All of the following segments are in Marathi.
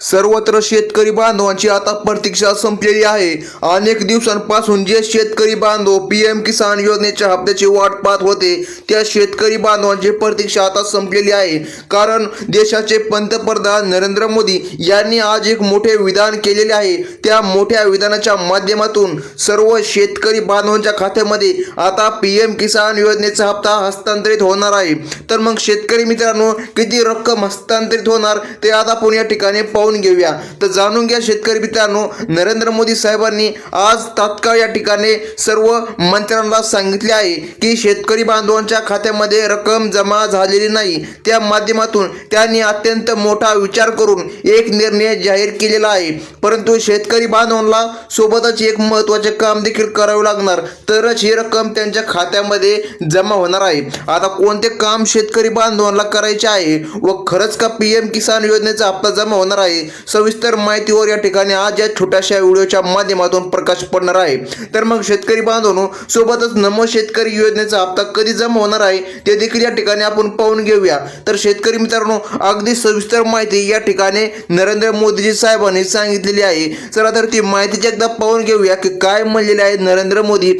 सर्वत्र शेतकरी बांधवांची आता प्रतीक्षा संपलेली आहे. अनेक दिवसांपासून जे शेतकरी बांधव पी एम किसान योजनेच्या हप्त्याची वाट पाहत होते त्या शेतकरी बांधवांची प्रतीक्षा आता संपलेली आहे. कारण देशाचे पंतप्रधान नरेंद्र मोदी यांनी आज एक मोठे विधान केलेले आहे. त्या मोठ्या विधानाच्या माध्यमातून सर्व शेतकरी बांधवांच्या खात्यामध्ये आता पी एम किसान योजनेचा हप्ता हस्तांतरित होणार आहे. तर मग शेतकरी मित्रांनो किती रक्कम हस्तांतरित होणार ते आता आपण या ठिकाणी पाहून घेऊया. तर जाणून घ्या शेतकरी मित्रांनो नरेंद्र मोदी साहेबांनी आज तात्काळ या ठिकाणी सर्व मंत्र्यांना सांगितले आहे की शेतकरी बांधवांच्या खात्यामध्ये रक्कम जमा झालेली नाही. त्या माध्यमातून त्यांनी अत्यंत मोठा विचार करून एक निर्णय जाहीर केलेला आहे. परंतु शेतकरी बांधवांना सोबतच एक महत्त्वाचे काम देखील करावे लागणार. तरच ही रक्कम त्यांच्या खात्यामध्ये जमा होणार आहे. आता कोणते काम शेतकरी बांधवांना करायचे आहे व खरंच का पी एम किसान योजनेचा हप्ता जमा होणार आहे? सविस्तर माहितीवर या ठिकाणी आज या छोट्याशा व्हिडिओच्या माध्यमातून प्रकाश पडणार आहे. तर मग शेतकरी बांधवांनो सोबतच नमो शेतकरी योजनेचा हप्ता कधी जमा होणार आहे ते देखील या ठिकाणी आपण पाहून घेऊया. तर शेतकरी मित्रांनो अगदी सविस्तर माहिती या ठिकाणी नरेंद्र मोदीजी साहेबांनी सांगितलेली आहे. चला तर ती माहितीची एकदा पाहून घेऊया की काय म्हणलेले आहे नरेंद्र मोदी.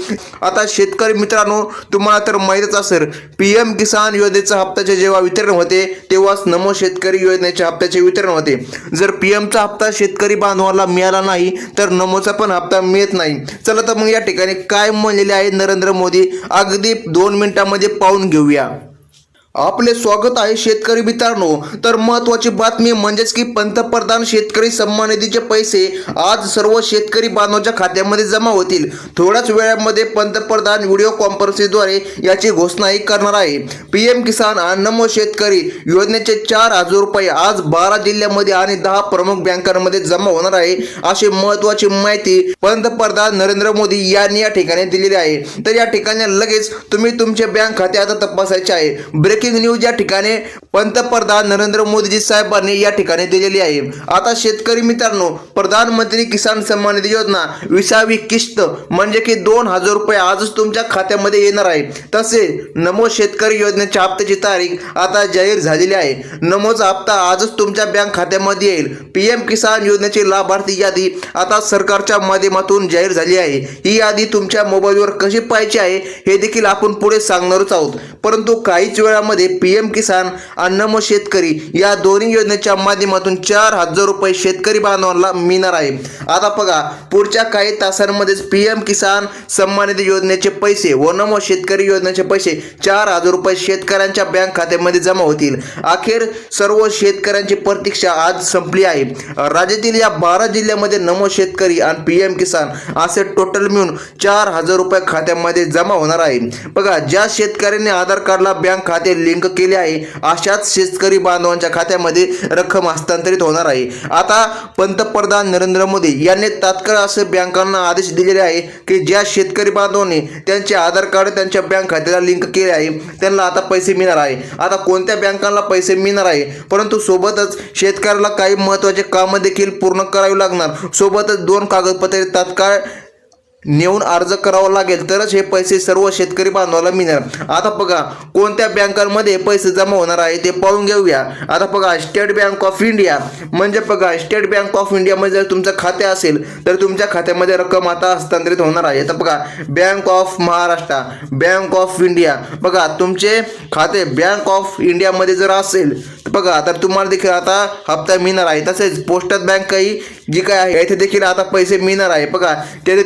आता शेतकरी मित्रांनो तुम्हाला तर माहितच असेल पी एम किसान योजनेचा हप्त्याचे जेव्हा वितरण होते तेव्हाच नमो शेतकरी योजनेच्या हप्त्याचे वितरण होते. जर पी एमचा हप्ता शेतकरी बांधवाला मिळाला नाही तर नमोचा पण हप्ता मिळत नाही. चला तर मग या ठिकाणी काय म्हणलेले आहे नरेंद्र मोदी? अगदी दोन मिनिटांमध्ये पाहून घेऊया. आपले स्वागत आहे शेतकरी मित्रांनो. तर महत्वाची बातमी म्हणजेच की पंतप्रधान शेतकरी सन्मान निधीचे पैसे आज सर्व शेतकरी बांधवांच्या खात्यामध्ये जमा होतील. थोड्याच वेळामध्ये पंतप्रधान व्हिडिओ कॉन्फरन्सिंगद्वारे याची घोषणाही करणार आहे. पी एम किसान आणि नमो शेतकरी योजनेचे चार हजार रुपये आज बारा जिल्ह्यामध्ये आणि दहा प्रमुख बँकांमध्ये जमा होणार आहे अशी महत्वाची माहिती पंतप्रधान नरेंद्र मोदी यांनी या ठिकाणी दिलेली आहे. तर या ठिकाणी लगेच तुम्ही तुमचे बँक खाते आता तपासायचे आहे. ब्रेक ब्रेकिंग न्यूज या ठिकाणी पंतप्रधान नरेंद्र मोदीजी साहेबांनी या ठिकाणी दिलेली आहे. आता शेतकरी मित्रांनो प्रधानमंत्री किसान सन्मान निधी योजना विसावी किस्त म्हणजे की दोन हजार रुपये आजच तुमच्या खात्यामध्ये येणार आहे. तसे नमो शेतकरी योजनेच्या हप्त्याची तारीख आता जाहीर झालेली आहे. नमोचा हप्ता आजच तुमच्या बँक खात्यामध्ये येईल. पी एम किसान योजनेची लाभार्थी यादी आता सरकारच्या माध्यमातून जाहीर झाली आहे. ही यादी तुमच्या मोबाईलवर कशी पाहायची आहे हे देखील आपण पुढे सांगणारच आहोत. परंतु काहीच वेळामध्ये पी एम किसान आणि नमो शेतकरी या दोन्ही योजनेच्या माध्यमातून चार हजार रुपये शेतकरी बांधवांना मिळणार आहे. आता बघा पुढच्या काही तासांमध्येच पी एम किसान सन्मान निधी योजनेचे पैसे व नमो शेतकरी योजनेचे पैसे चार हजार रुपये शेतकऱ्यांच्या बँक खात्यामध्ये जमा होतील. अखेर सर्व शेतकऱ्यांची प्रतीक्षा आज संपली आहे. राज्यातील या बारा जिल्ह्यामध्ये नमो शेतकरी आणि पी एम किसान असे टोटल मिळून चार हजार रुपये खात्यामध्ये जमा होणार आहे. बघा ज्या शेतकऱ्यांनी आधार कार्डला बँक खाते लिंक केले आहे. अशाच शेतकरी बांधवांच्या खात्यामध्ये रक्कम हस्तांतरित होणार आहे. आता पंतप्रधान नरेंद्र मोदी यांनी तात्काळ असे बँकांना आदेश दिलेले आहे की ज्या शेतकरी बांधवांनी त्यांचे आधार कार्ड त्यांच्या बँक खात्याला लिंक केले आहे त्यांना आता पैसे मिळणार आहे. आता कोणत्या बँकांना पैसे मिळणार आहे? परंतु सोबतच शेतकऱ्याला काही महत्त्वाचे कामं देखील पूर्ण करावी लागणार. सोबतच दोन कागदपत्रे तात्काळ नेऊन अर्ज करावा लागेल तरच हे पैसे सर्व शेतकरी बांधवाला मिळणार. आता बघा कोणत्या बँकांमध्ये पैसे जमा होणार आहे ते पाहून घेऊया. आता बघा स्टेट बँक ऑफ इंडिया. म्हणजे बघा स्टेट बँक ऑफ इंडियामध्ये जर तुमचं खाते असेल तर तुमच्या खात्यामध्ये रक्कम आता हस्तांतरित होणार आहे. तर बघा Bank of Maharashtra Bank of India. बघा तुमचे खाते बँक ऑफ इंडियामध्ये जर असेल तर बघा तर तुम्हाला देखील आता हप्ता मिळणार आहे. तसेच पोस्टल बँकही जी काय आहे येथे देखील आता पैसे मिळणार आहे. बघा ते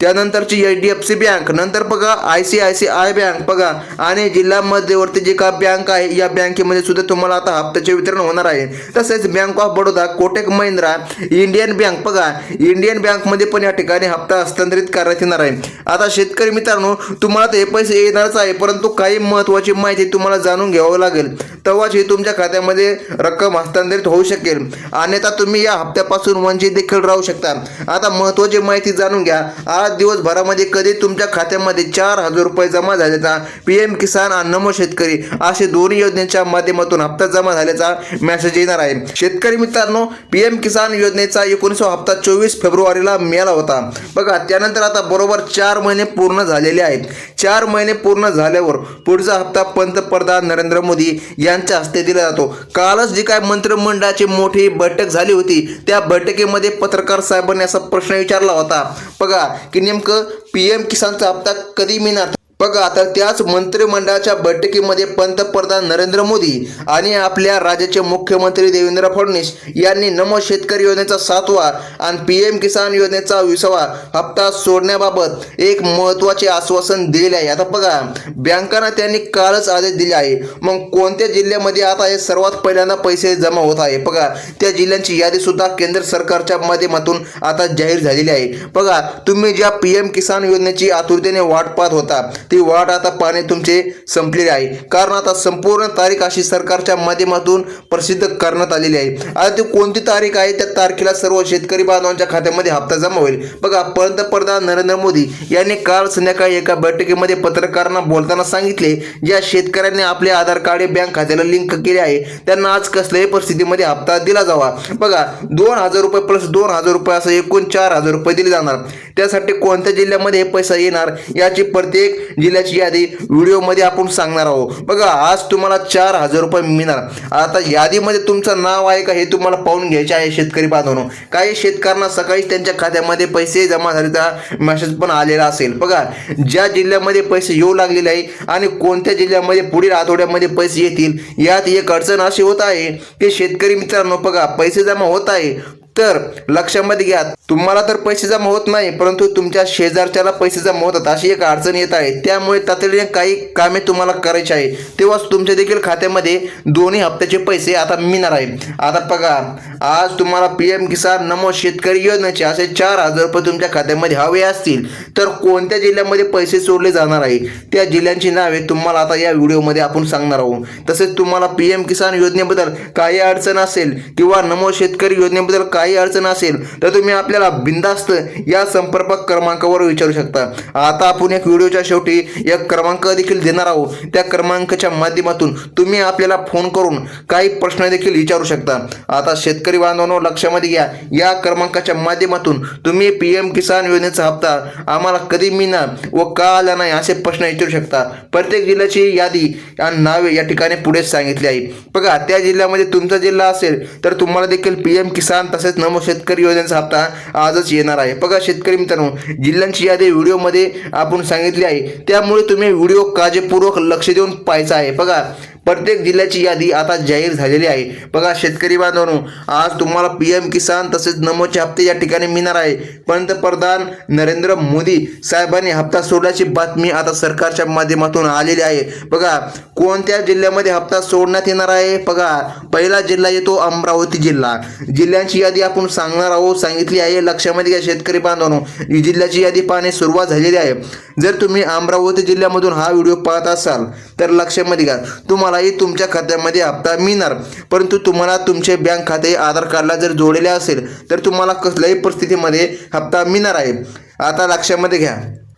त्यानंतरची H D F C bank नंतर बघा I C I C I bank बघा आणि जिल्हा मध्यवर्ती जी का बँक आहे या बँकेमध्ये सुद्धा तुम्हाला आता हप्त्याचे वितरण होणार आहे. तसेच Bank of Baroda Kotak Mahindra Indian bank बघा इंडियन बँकमध्ये पण या ठिकाणी हप्ता हस्तांतरित करण्यात येणार आहे. आता शेतकरी मित्रांनो तुम्हाला ते पैसे येणारच आहे परंतु काही महत्त्वाची माहिती तुम्हाला जाणून घ्यावं लागेल. तेव्हाच ही तुमच्या खात्यामध्ये रक्कम हस्तांतरित होऊ शकेल. अन्यथा तुम्ही या हप्त्यापासून वंचित देखील राहू शकता. आता महत्त्वाची माहिती जाणून घ्या. आज दिवसभरामध्ये कधी तुमच्या खात्यामध्ये चार हजार रुपये जमा झाल्याचा पी एम किसान आणि नमो शेतकरी असे दोन्ही योजनेच्या माध्यमातून हप्ता जमा झाल्याचा मेसेज येणार आहे. शेतकरी मित्रांनो पी एम किसान योजनेचा एकोणीसवा हप्ता चोवीस फेब्रुवारीला मिळाला होता. बघा त्यानंतर आता बरोबर चार महिने पूर्ण झालेले आहेत. चार महिने पूर्ण झाल्यावर पुढचा हप्ता पंतप्रधान नरेंद्र मोदी या यांच्या हस्ते दिला जातो. कालच जी काय मंत्रिमंडळाची मोठी बैठक झाली होती त्या बैठकीमध्ये पत्रकार साहेबांनी असा प्रश्न विचारला होता. बघा की नेमकं पी एम किसानचा हप्ता कधी मिळणार? बघा तर त्याच मंत्रिमंडळाच्या बैठकीमध्ये पंतप्रधान नरेंद्र मोदी आणि आपल्या राज्याचे मुख्यमंत्री देवेंद्र फडणवीस यांनी नमो शेतकरी योजनेचा सातवा आणि पी एम किसान योजनेचा विसावा हप्ता सोडण्याबाबत एक महत्त्वाचे आश्वासन दिलेले आहे. आता बघा बँकांना त्यांनी कालच आदेश दिले आहे. मग कोणत्या जिल्ह्यामध्ये आता हे सर्वात पहिल्यांदा पैसे जमा होत आहे? बघा त्या जिल्ह्यांची यादी सुद्धा केंद्र सरकारच्या माध्यमातून आता जाहीर झालेली आहे. बघा तुम्ही ज्या पी एम किसान योजनेची आतुरतेने वाट पाहत होता ती वाट आता पाहणे तुमचे संपलेले आहे. कारण आता संपूर्ण तारीख अशी सरकारच्या माध्यमातून प्रसिद्ध करण्यात आलेली आहे. आता ती कोणती तारीख आहे? त्या तारखेला सर्व शेतकरी बांधवांच्या खात्यामध्ये हप्ता जमा होईल. बघा पंतप्रधान नरेंद्र मोदी यांनी काल संध्याकाळी एका बैठकीमध्ये पत्रकारांना बोलताना सांगितले ज्या शेतकऱ्यांनी आपले आधार कार्ड बँक खात्याला लिंक केले आहे त्यांना आज कसल्याही परिस्थितीमध्ये हप्ता दिला जावा. बघा दोन हजार रुपये प्लस दोन हजार रुपये असं एकूण चार हजार रुपये दिले जाणार. त्यासाठी कोणत्या जिल्ह्यामध्ये हे पैसा येणार? याची प्रत्येक जिल्ह्याची यादी व्हिडिओमध्ये आपण सांगणार आहोत. बघा आज तुम्हाला चार हजार रुपये मिळणार. आता यादीमध्ये तुमचं नाव आहे का हे तुम्हाला पाहून घ्यायचे आहे शेतकरी बांधवांनो. काही शेतकऱ्यांना सकाळीच त्यांच्या खात्यामध्ये पैसे जमा झाल्याचा मेसेज पण आलेला असेल. बघा ज्या जिल्ह्यामध्ये पैसे येऊ लागलेले आहे आणि कोणत्या जिल्ह्यामध्ये पुढील आठवड्यामध्ये पैसे येतील यात एक अडचण अशी होत आहे की शेतकरी मित्रांनो बघा पैसे जमा होत आहे तर लक्षामध्ये घ्या तुम्हाला तर पैसे जमा होत नाही परंतु तुमच्या शेजारच्याला पैसे जमा होतात अशी एक अडचण येत आहे. त्यामुळे तातडीने काही कामे तुम्हाला करायची आहे. तेव्हाच तुमच्या देखील खात्यामध्ये दोन्ही हप्त्याचे पैसे आता मिळणार आहे. आता बघा आज तुम्हाला पी एम किसान नमो शेतकरी योजनेचे असे चार हजार रुपये तुमच्या खात्यामध्ये हवे असतील तर कोणत्या जिल्ह्यामध्ये पैसे सोडले जाणार आहे? त्या जिल्ह्यांची नावे तुम्हाला आता या व्हिडिओमध्ये आपण सांगणार आहोत. तसेच तुम्हाला पी एम किसान योजनेबद्दल काही अडचण असेल किंवा नमो शेतकरी योजनेबद्दल काही अडचण असेल तर तुम्ही आपल्याला बिंदास्त या संपर्क क्रमांकावर विचारू शकता. आता आपण एक व्हिडिओच्या शेवटी एक क्रमांक देखील देणार आहोत. त्या क्रमांकाच्या माध्यमातून तुम्ही आपल्याला फोन करून काही प्रश्न देखील विचारू शकता. आता शेतकरी बांधवांनो लक्षामध्ये घ्या या क्रमांकाच्या माध्यमातून तुम्ही पी एम किसान योजनेचा हप्ता आम्हाला कधी मिळणार व का आला नाही असे प्रश्न विचारू शकता. प्रत्येक जिल्ह्याची यादी आणि नावे या ठिकाणी पुढे सांगितली आहे. बघा त्या जिल्ह्यामध्ये तुमचा जिल्हा असेल तर तुम्हाला देखील पी एम किसान तसेच नमो शेतकरी योजनेचा हप्ता आजच येणार आहे. बघा शेतकरी मित्रांनो जिल्ह्यांची यादी व्हिडिओमध्ये आपण सांगितली आहे. त्यामुळे तुम्ही व्हिडिओ काळजीपूर्वक लक्ष देऊन पाहायचा आहे. बघा प्रत्येक जिल्ह्याची यादी आता जाहीर झालेली आहे. बघा शेतकरी बांधवांनो आज तुम्हाला पी एम किसान तसेच नमोचे हप्ते या ठिकाणी मिळणार आहे. पंतप्रधान नरेंद्र मोदी साहेबांनी हप्ता सोडल्याची बातमी आता सरकारच्या माध्यमातून आलेली आहे. बघा कोणत्या जिल्ह्यामध्ये हप्ता सोडण्यात येणार आहे? बघा पहिला जिल्हा येतो अमरावती जिल्हा. जिल्ह्यांची यादी आपण सांगणार आहोत सांगितली आहे. लक्षामध्ये घ्या शेतकरी बांधवांनो जिल्ह्याची यादी पाहणे सुरुवात झालेली आहे. जर तुम्ही अमरावती जिल्ह्यामधून हा व्हिडिओ पाहत असाल तर लक्षामध्ये घ्या. तुम्हाला तुम्हालाही तुमच्या खात्यामध्ये हप्ता मिळणार. परंतु तुम्हाला तुमचे बँक खाते आधार कार्डला जर जोडलेले असेल तर तुम्हाला कसल्याही परिस्थितीमध्ये हप्ता मिळणार आहे. आता लक्षामध्ये घ्या.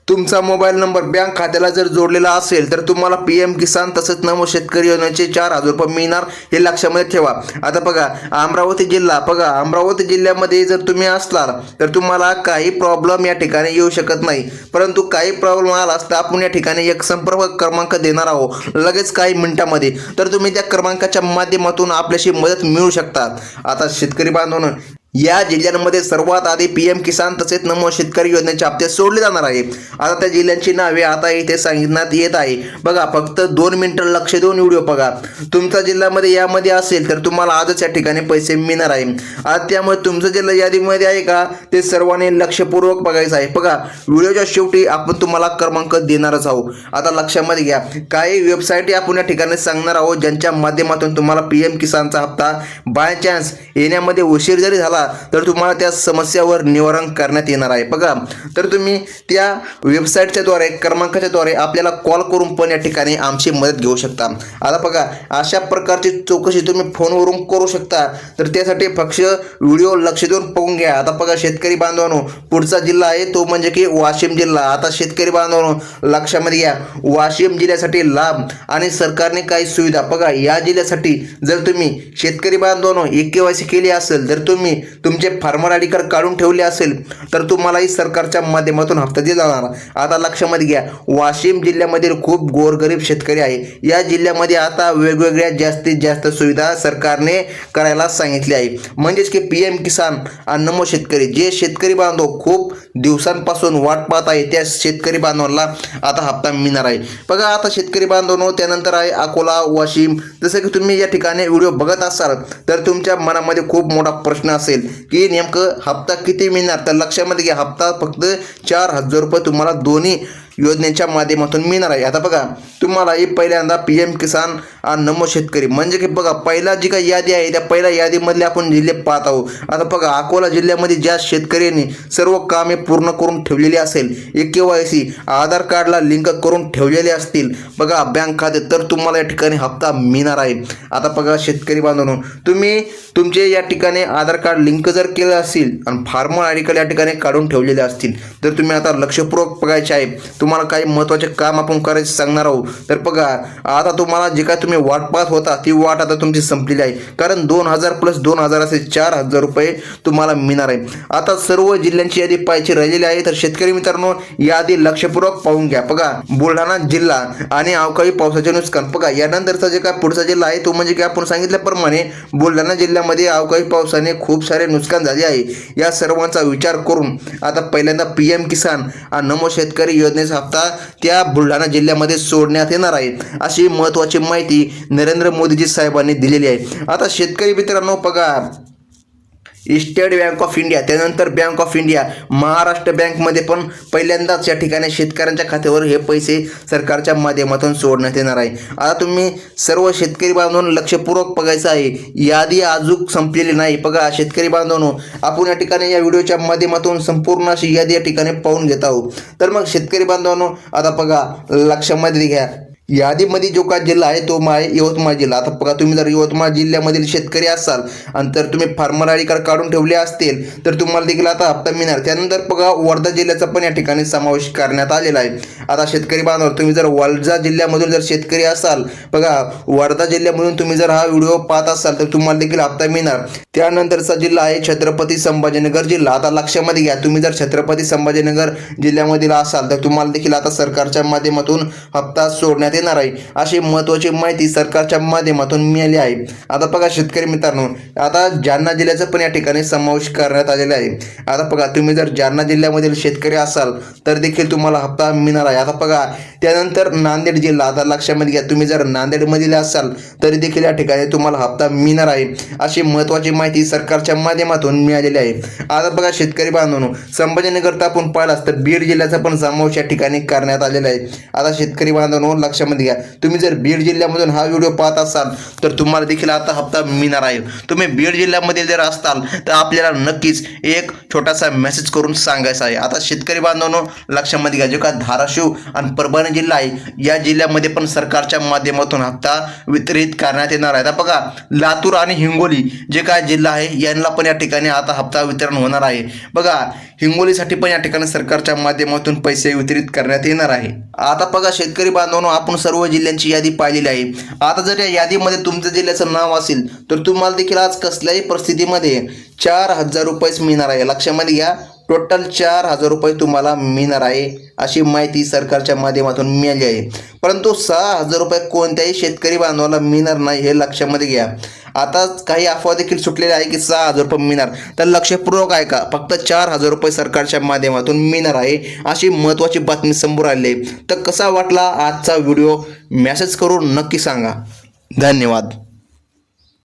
तुमचा मोबाईल नंबर बँक खात्याला जर जोडलेला असेल तर तुम्हाला पी एम किसान तसंच नमो शेतकरी योजनेचे चार हजार रुपये मिळणार हे लक्षामध्ये ठेवा. आता बघा अमरावती जिल्हा बघा अमरावती जिल्ह्यामध्ये जर तुम्ही असलात तर तुम्हाला काही प्रॉब्लेम या ठिकाणी येऊ शकत नाही. परंतु काही प्रॉब्लेम आला तर आपण या ठिकाणी एक संपर्क क्रमांक देणार आहोत. लगेच काही मिनिटामध्ये. तर तुम्ही त्या क्रमांकाच्या माध्यमातून आपल्याशी मदत मिळू शकतात. आता शेतकरी बांधवांनो या जिल्ह्यांमध्ये सर्वात आधी पी एम किसान तसेच नमो शेतकरी योजनेचे हप्ते सोडले जाणार आहे आता त्या जिल्ह्यांची नावे आता इथे सांगण्यात येत आहे. बघा फक्त दोन मिनिटं लक्ष देऊन व्हिडिओ बघा. तुमचा जिल्ह्यामध्ये यामध्ये असेल तर तुम्हाला आजच या ठिकाणी पैसे मिळणार आहे. आज त्यामुळे तुमचा जिल्हा यादीमध्ये आहे का? ते सर्वांनी लक्षपूर्वक बघायचं आहे. बघा व्हिडिओच्या शेवटी आपण तुम्हाला क्रमांक देणारच आहोत. आता लक्षामध्ये घ्या. काही वेबसाईट आपण या ठिकाणी सांगणार आहोत ज्यांच्या माध्यमातून तुम्हाला पी एम किसानचा हप्ता बाय चान्स येण्यामध्ये उशीर जरी झाला बघा तर तुम्हाला त्या समस्यावर निवारण करण्यात येणार आहे. बघा तर तुम्ही त्या वेबसाईटच्या द्वारे क्रमांकाच्या द्वारे आपल्याला कॉल करून पण या ठिकाणी आमची मदत घेऊ शकता. आता बघा अशा प्रकारची चौकशी तुम्ही फोनवरून करू शकता. तर त्यासाठी फक्त व्हिडिओ लक्ष देऊन पाहून घ्या. आता बघा शेतकरी बांधवांनो पुढचा जिल्हा आहे तो म्हणजे की वाशिम जिल्हा. आता शेतकरी बांधवांनो लक्षामध्ये घ्या. वाशिम जिल्ह्यासाठी लाभ आणि सरकारने काही सुविधा. बघा या जिल्ह्यासाठी जर तुम्ही शेतकरी बांधवांनो एक केवायसी केली असेल तर तुम्ही तुमचे फार्मर आय कार्ड काढून ठेवले असेल तर तुम्हालाही सरकारच्या माध्यमातून हप्ता दिला जाणार. आता लक्षामध्ये घ्या वाशिम जिल्ह्यामधील खूप गोरगरीब शेतकरी आहे. या जिल्ह्यामध्ये आता वेगवेगळ्या जास्तीत जास्त सुविधा सरकारने करायला सांगितली आहे. म्हणजेच की पी एम किसान आणि नमो शेतकरी जे शेतकरी बांधव खूप दिवसांपासून वाट पाहत आहे त्या शेतकरी बांधवांना आता हप्ता मिळणार आहे. बघा आता शेतकरी बांधवांनो त्यानंतर आहे अकोला वाशिम. जसं की तुम्ही या ठिकाणी व्हिडिओ बघत असाल तर तुमच्या मनामध्ये खूप मोठा प्रश्न असेल की नेमकं हप्ता किती मिळणार? तर लक्षामध्ये घ्या हप्ता फक्त चार हजार रुपये तुम्हाला दोन्ही योजनेच्या माध्यमातून मिळणार आहे. आता बघा तुम्हाला ही पहिल्यांदा पी एम किसान आणि नमो शेतकरी. म्हणजे की बघा पहिला जी काही यादी आहे त्या पहिल्या यादीमधले आपण जिल्हे पाहत आहोत. आता बघा अकोला जिल्ह्यामध्ये ज्या शेतकऱ्यांनी सर्व कामे पूर्ण करून ठेवलेली असेल ए के वाय सी आधार कार्डला लिंक करून ठेवलेले असतील बघा बँक खाते तर तुम्हाला या ठिकाणी हप्ता मिळणार आहे. आता बघा शेतकरी बांधवनो तुम्ही तुमचे या ठिकाणी आधार कार्ड लिंक जर केलं असेल आणि फार्मर आय कार्ड या ठिकाणी काढून ठेवलेले असतील तर तुम्ही आता लक्षपूर्वक बघायचे आहे. तुम्हाला काही महत्त्वाचे काम आपण करायचे सांगणार आहोत. तर बघा आता तुम्हाला जे काय तुम्ही वाट पाहत होता ती वाट आता तुमची संपलेली आहे. कारण दोन हजार प्लस दोन हजार असे चार हजार रुपये तुम्हाला मिळणार आहे. आता सर्व जिल्ह्यांची यादी पाहायची राहिलेली आहे. तर शेतकरी मित्रांनो यादी लक्षपूर्वक पाहून घ्या. बघा बुलढाणा जिल्हा आणि अवकाळी पावसाचे नुकसान. बघा यानंतरचा जे काय पुढचा जिल्हा आहे तो म्हणजे की आपण सांगितल्याप्रमाणे बुलढाणा जिल्ह्यामध्ये अवकाळी पावसाने खूप सारे नुकसान झाले आहे. या सर्वांचा विचार करून आता पहिल्यांदा पी एम किसान हा नमो शेतकरी योजनेचा हप्ता त्या बुलढाणा जिल्ह्यामध्ये सोडण्यात येणार आहे. अशी महत्त्वाची माहिती नरेंद्र मोदीजी साहेबांनी दिलेली आहे. आता शेतकरी मित्रांनो बघा. स्टेट बँक ऑफ इंडिया त्यानंतर बँक ऑफ इंडिया महाराष्ट्र बँकमध्ये पण पहिल्यांदाच या ठिकाणी शेतकऱ्यांच्या खात्यावर हे पैसे सरकारच्या माध्यमातून सोडण्यात येणार आहे. आता तुम्ही सर्व शेतकरी बांधवांनो लक्षपूर्वक बघायचं आहे. यादी अजून संपलेली नाही. बघा शेतकरी बांधवांनो आपण या ठिकाणी या व्हिडिओच्या माध्यमातून संपूर्ण अशी यादी या ठिकाणी पाहून घेत आहोत. तर मग शेतकरी बांधवांनो आता बघा लक्षामध्ये घ्या. यादीमध्ये जो का जिल्हा आहे तो आहे यवतमाळ जिल्हा. आता बघा तुम्ही जर यवतमाळ जिल्ह्यामधील शेतकरी असाल आणि तर तुम्ही फार्मर आय कार्ड काढून ठेवले असतील तर तुम्हाला देखील आता हप्ता मिळणार. त्यानंतर बघा वर्धा जिल्ह्याचा पण या ठिकाणी समावेश करण्यात आलेला आहे. आता शेतकरी बांधवर तुम्ही जर वर्धा जिल्ह्यामधून जर शेतकरी असाल बघा वर्धा जिल्ह्यामधून तुम्ही जर हा व्हिडिओ पाहत असाल तर तुम्हाला देखील हप्ता मिळणार. त्यानंतरचा जिल्हा आहे छत्रपती संभाजीनगर जिल्हा. आता लक्षामध्ये घ्या तुम्ही जर छत्रपती संभाजीनगर जिल्ह्यामधील असाल तर तुम्हाला देखील आता सरकारच्या माध्यमातून हप्ता सोडण्यात देणार आहे. अशी महत्त्वाची माहिती सरकारच्या माध्यमातून मिळाली आहे. आता बघा शेतकरी मित्रांनो आता जालना जिल्ह्याचा पण या ठिकाणी समावेश करण्यात आलेला आहे. आता बघा तुम्ही जर जालना जिल्ह्यामधील शेतकरी असाल तर देखील तुम्हाला हप्ता मिळणार आहे. आता बघा त्यानंतर नांदेड जिल्हा आता लक्षामध्ये घ्या तुम्ही जर नांदेडमधील असाल तरी देखील या ठिकाणी तुम्हाला हप्ता मिळणार आहे. अशी महत्त्वाची माहिती सरकारच्या माध्यमातून मिळालेली आहे. आता बघा शेतकरी बांधवांनो संभाजीनगर तर आपण पाहिलास तर बीड जिल्ह्याचा पण समावेश या ठिकाणी करण्यात आलेला आहे. आता शेतकरी बांधवनो लक्षामध्ये घ्या. तुम्ही जर बीड जिल्ह्यामधून हा व्हिडिओ पाहत असाल तर तुम्हाला देखील आता हप्ता मिळणार आहे. तुम्ही बीड जिल्ह्यामध्ये जर असताल तर आपल्याला नक्कीच एक छोटासा मेसेज करून सांगायचा आहे. आता शेतकरी बांधवांनो लक्षामध्ये घ्या जे का धाराशिव आणि परभणी जिल्हा आहे या जिल्ह्यामध्ये पण सरकारच्या माध्यमातून हप्ता वितरित करण्यात येणार आहे. आता बघा लातूर आणि हिंगोली जे काय जिल्हा आहे यांना पण या ठिकाणी आता हप्ता वितरण होणार आहे. बघा हिंगोलीसाठी पण या ठिकाणी सरकारच्या माध्यमातून पैसे वितरित करण्यात येणार आहे. आता बघा शेतकरी बांधवांनो आपण सर्व जिल्ह्यांची यादी पाहिलेली आहे. आता जर या यादीमध्ये तुमच्या जिल्ह्याचं नाव असेल तर तुम्हाला देखील आज कसल्याही परिस्थितीमध्ये चार हजार रुपयेच मिळणार आहे. लक्षामध्ये घ्या टोटल चार हजार रुपये तुम्हाला मिळणार आहे अशी माहिती सरकारच्या माध्यमातून मिळाली आहे. परंतु सहा हजार रुपये कोणत्याही शेतकरी बांधवाला मिळणार नाही हे लक्षामध्ये घ्या. आता काही अफवा देखील सुटलेल्या आहे की सहा हजार रुपये मिळणार. तर लक्षपूर्वक आहे का फक्त चार हजार रुपये सरकारच्या माध्यमातून मिळणार आहे अशी महत्त्वाची बातमी समोर आली आहे. तर कसा वाटला आजचा व्हिडिओ? मेसेज करून नक्की सांगा. धन्यवाद.